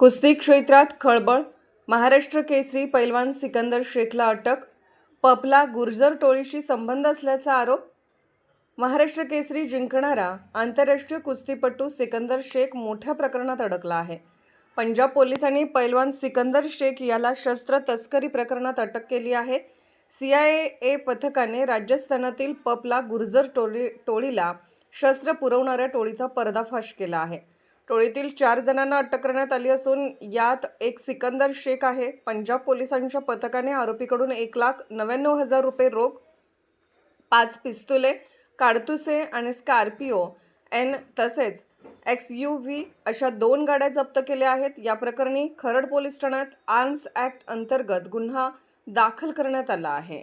कुस्ती क्षेत्रात खळबळ महाराष्ट्र केसरी पैलवान सिकंदर शेखला अटक पपला गुर्जर टोळीशी संबंध असल्याचा आरोप महाराष्ट्र केसरी जिंकणारा आंतरराष्ट्रीय कुस्तीपटू सिकंदर शेख मोठ्या प्रकरणात अडकला आहे. पंजाब पोलिसांनी पैलवान सिकंदर शेख याला शस्त्र तस्करी प्रकरणात अटक केली आहे. सी आय ए पथकाने राजस्थानातील पपला गुर्जर टोळी टोळीला शस्त्र पुरवणाऱ्या टोळीचा पर्दाफाश केला आहे. टोळीतील चार जणांना अटक करण्यात आली असून यात एक सिकंदर शेख आहे. पंजाब पोलिसांच्या पथकाने आरोपीकडून एक लाख नव्याण्णव हजार रुपये रोख पाच पिस्तुले काडतुसे आणि स्कॉर्पिओ एन तसेच एक्स यू व्ही अशा दोन गाड्या जप्त केल्या आहेत. या प्रकरणी खरड पोलीस ठाण्यात आर्म्स ॲक्ट अंतर्गत गुन्हा दाखल करण्यात आला आहे.